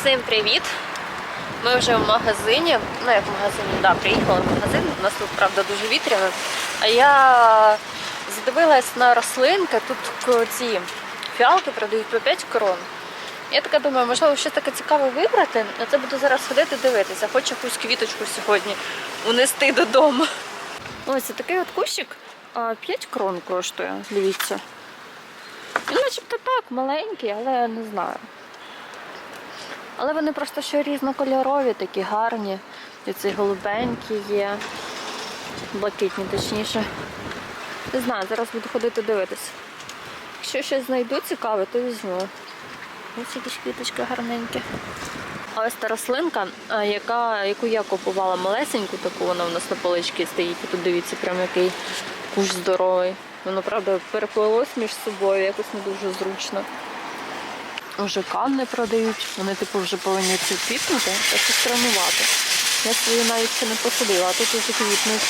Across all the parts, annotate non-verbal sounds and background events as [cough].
Всім привіт! Ми вже в магазині. Ну як в магазині, да, приїхали в магазин. У нас тут правда дуже вітряно. А я задивилась на рослинки. Тут ці фіалки продають по 5 крон. Я така думаю, можливо, щось таке цікаве вибрати. На це буду зараз ходити дивитися. Хочу якусь квіточку сьогодні унести додому. Ось такий от кущик. 5 крон коштує, дивіться. Він начебто так, маленький, але я не знаю. Але вони просто ще різнокольорові, такі гарні. І цей голубенький є. Блакитні, точніше. Не знаю, зараз буду ходити дивитися. Якщо щось знайду цікаве, то візьму. Ось якісь квіточки гарненькі. А ось та рослинка, яка, яку я купувала малесеньку, таку вона у нас на поличці стоїть. І тут дивіться, прям який кущ здоровий. Воно, правда, переплилось між собою, якось не дуже зручно. Вже канни продають, вони типу вже повинні ці квітнути, та це странувати. Я свою навіть ще не посадила, а тут уже квітнуть.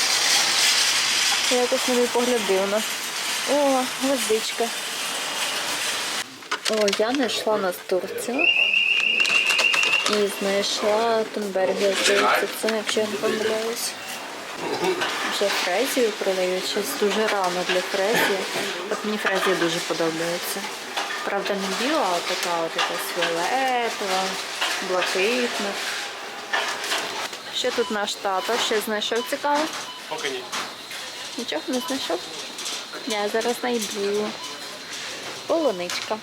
Я якось на неї погляд дивно. О, гвоздичка. О, я знайшла нас Турцію. І знайшла Тонбергія, здається, це, якщо я не помиляюсь. Вже фрезію продають, щось дуже рано для фрезії. От мені фрезія дуже подобається. Правда, не біла, а така от якась фіолетова, блакитна. Що тут наш тато? Ще знайшов цікаве? Поки ні. Нічого не знайшов? Я зараз знайду. Полуничка.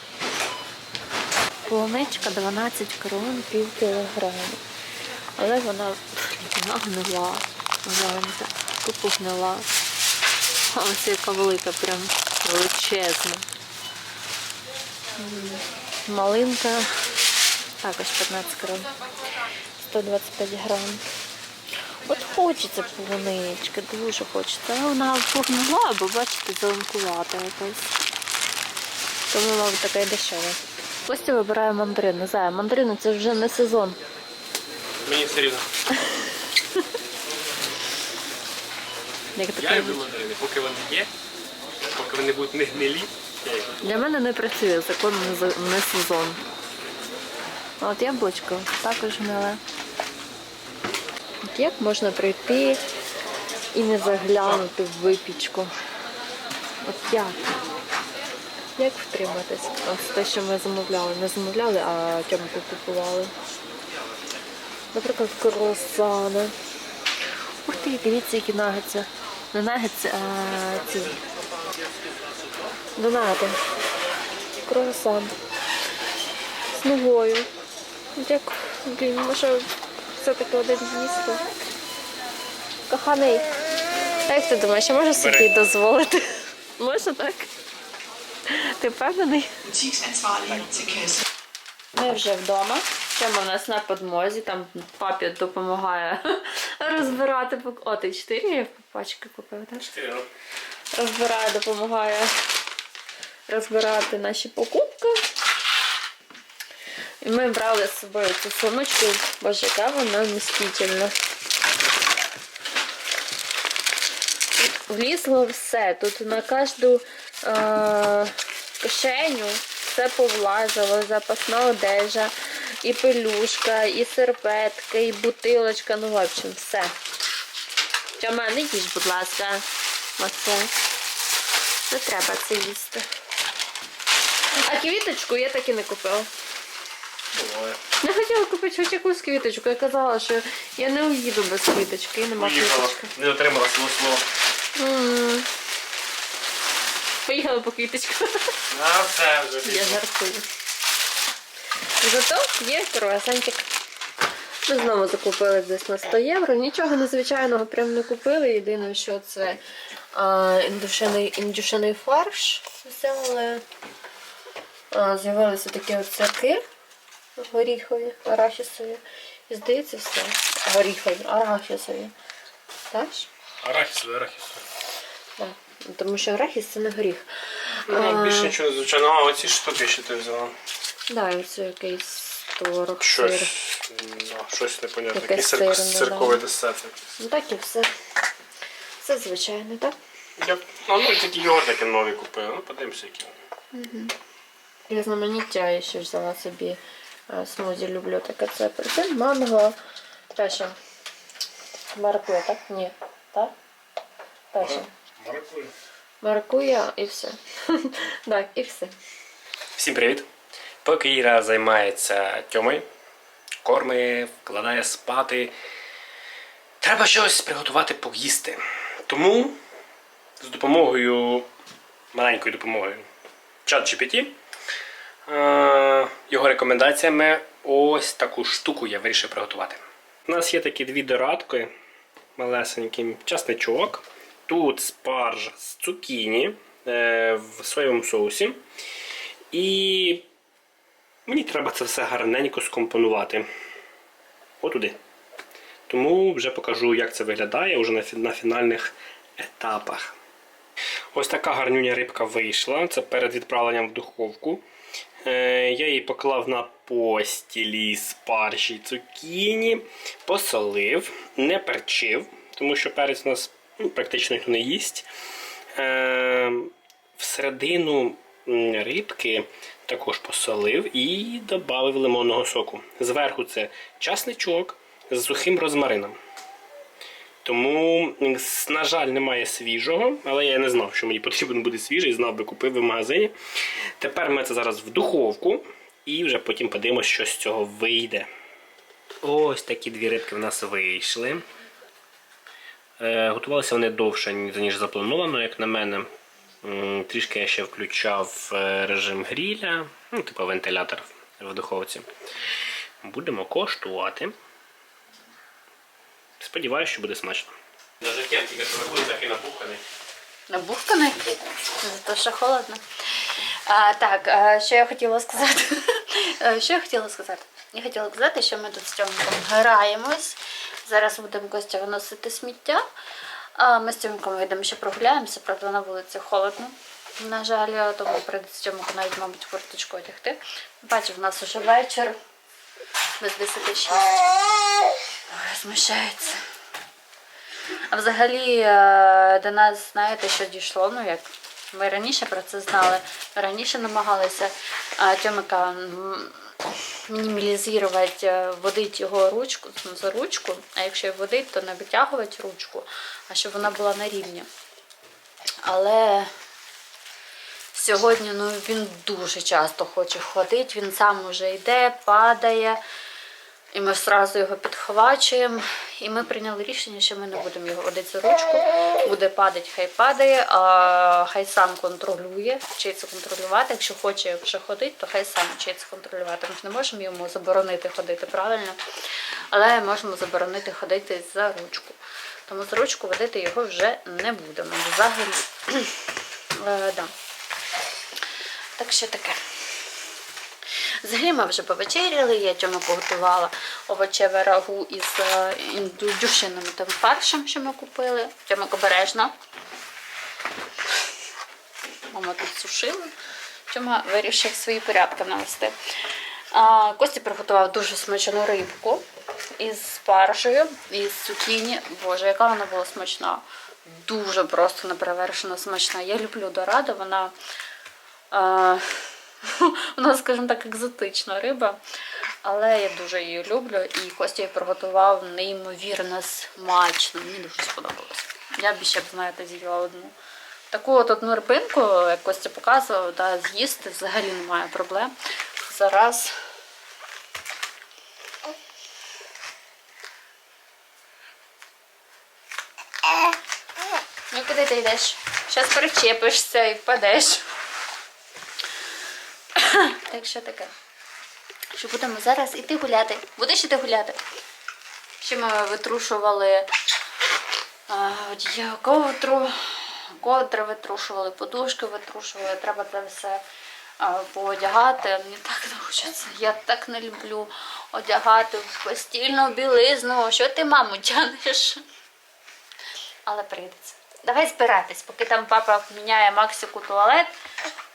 Полуничка 12 крон, пів кілограму. Але вона, вона гнила. Гляньте, тупо гнила. Ось яка велика, прям величезна. Малинка також 15 крон. 125 грам. От хочеться полунички, дуже хочеться. Але вона погнила, бо бачите, зеленкувата якась. Тому, мабуть, така і дешева. Костя вибирає мандарини. Зая, мандарини це вже не сезон. Мені все рівно. Як Я таке. люблю мандарини, поки вони є, поки вони будуть не гнилі, я. Для мене не працює закон не, сезон. А От яблучко також. От як можна прийти і не заглянути в випічку? От як? Як втриматись? Ось те, що ми замовляли. Не замовляли, а тьомку купували. Наприклад, круасани. Ух ти, дивіться, які нагетси. Не нагетси, а ці Донати. Круасан. З новою. Як, блін, може все-таки один місто. Коханий. Як ти думаєш, я можу собі дозволити? [laughs] Можна так? Ти впевнений? Ми вже вдома. Тема в нас на подмозі, там папі допомагає [laughs] розбирати. О, ти чотири пачки купив, так? Чотири розбирає, допомагає розбирати наші покупки. І ми брали з собою цю сумочку, боже, яка вона вмістительна. Влізло все. Тут на кожну е- кишеню все повлазило, запасна одежа, і пелюшка, і серветка, і бутилочка, ну, в общем, все. Тьома, не їж, будь ласка, оце. Не треба це їсти. А квіточку я так і не купила. Буває. Не хотіла купити хоч якусь квіточку. Я казала, що я не уїду без квіточки і нема Поїхала. квіточки. Не отримала свого слова. М. Поїхала по квіточку. А все вже. Я жартую. Зато є круасанчик. Ми знову закупили десь на 100 євро. Нічого незвичайного прям не купили. Єдине, що це а, індюшиний, індюшиний фарш взяли. А, з'явилися такі от горіхові, арахісові. І здається, все. Горіхові, арахісові. Так? Арахісовий, арахісовий. Так. Тому що арахіс це не горіх. Ну, більше нічого звичайно. А оці штуки ще ти взяла. Да, це якийсь творог, Щось, сир. да, щось непонятне. Якесь Якийсь сирне, цирк- цирковий десерт. Ну так і все. Все звичайне, так? Я, ну, ну, такі йогуртики нові купили. Ну, подивимося, які вони. Різноманіття я ще взяла собі Е, Смузі люблю таке. Це апельсин, манго. Теж. Маракуя, так? Ні. Так? Теж. Маракуя. Маракуя і [laughs] все. Так, і все. Всім привіт! Поки Іра займається тьомою, кормить, вкладає спати. Треба щось приготувати поїсти. Тому з допомогою, маленькою допомогою ChatGPT, е, його рекомендаціями ось таку штуку я вирішив приготувати. У нас є такі дві дорадки, малесенький часничок. Тут спарж з цукіні е, в соєвому соусі. І мені треба це все гарненько скомпонувати. Отуди. Тому вже покажу, як це виглядає вже на фінальних етапах. Ось така гарнюня рибка вийшла. Це перед відправленням в духовку. Е, я її поклав на постілі спаржі цукіні, посолив, не перчив, тому що перець у нас ну, практично не їсть. Е, всередину рибки також посолив і додав лимонного соку. Зверху це часничок з сухим розмарином. Тому, на жаль, немає свіжого, але я не знав, що мені потрібен буде свіжий, знав би купив в магазині. Тепер ми це зараз в духовку і вже потім подивимося, що з цього вийде. Ось такі дві рибки в нас вийшли. Е, готувалися вони довше, ніж заплановано, як на мене. Трішки я ще включав е, режим гріля, ну, типу вентилятор в духовці. Будемо коштувати. Сподіваюся, що буде смачно. На життя тільки що виходить такий набуханий. Набухканий? Зато що холодно. А, так, а, що я хотіла сказати? [laughs] Що я хотіла сказати? Я хотіла сказати, що ми тут з Тьомком граємось. Зараз будемо Костя виносити сміття. А ми з Тьомком вийдемо ще прогуляємося, правда на вулиці холодно. На жаль, тому прийдеться Тьомку навіть, мабуть, форточку одягти. Бачу, в нас уже вечір. Без 10 6. Ой, Змущається. А взагалі е, до нас, знаєте, що дійшло, ну як ми раніше про це знали, раніше намагалися а, Тьомика мінімалізувати, е, водити його ручку, ну, за ручку, а якщо її водить, то не витягувати ручку, а щоб вона була на рівні. Але сьогодні ну, він дуже часто хоче ходити, він сам уже йде, падає. І ми одразу його підхвачуємо. І ми прийняли рішення, що ми не будемо його водити за ручку. Буде падати, хай падає, а хай сам контролює, вчиться контролювати. Якщо хоче вже ходити, то хай сам вчиться контролювати. Ми ж не можемо йому заборонити ходити правильно, але можемо заборонити ходити за ручку. Тому за ручку водити його вже не будемо. Взагалі. [clears throat] Е. Так що таке. Взагалі ми вже повечеряли, я цьому поготувала овочеве рагу із е, індюшиним тим фаршем, що ми купили. Тьомик обережно. Мама тут сушила. Тьома вирішив свої порядки навести. Костя приготував дуже смачну рибку із спаржею, із цукіні. Боже, яка вона була смачна. Дуже просто неперевершено смачна. Я люблю дораду, вона. [laughs] Вона, скажімо так, екзотична риба, але я дуже її люблю. І Костя її приготував неймовірно смачно. Мені дуже сподобалось. Я б ще б, знаєте, з'їла одну. Таку от одну рибинку, як Костя показував, да, з'їсти взагалі немає проблем. Зараз. Ну куди ти йдеш? Зараз причепишся і впадеш. Так що таке? Що будемо зараз іти гуляти. Будеш іти гуляти? Ще ми витрушували ковдру, ковдри витрушували, подушки витрушували. Треба це все поодягати. Мені так хочеться. Я так не люблю одягати в постільну білизну. Що ти, маму, тянеш? Але прийдеться. Давай збиратись, поки там папа міняє Максику туалет.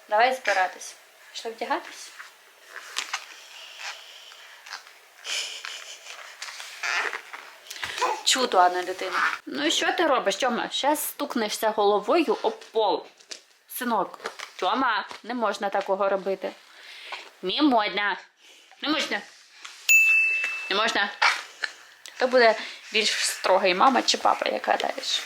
Давай збиратись. Пішли вдягатись? Чудо, а не дитина. Ну і що ти робиш, Тьома? Зараз стукнешся головою об пол. Синок, Тьома, не можна такого робити. Не можна. Не можна. Не можна. Хто буде більш строгий, мама чи папа, як гадаєш?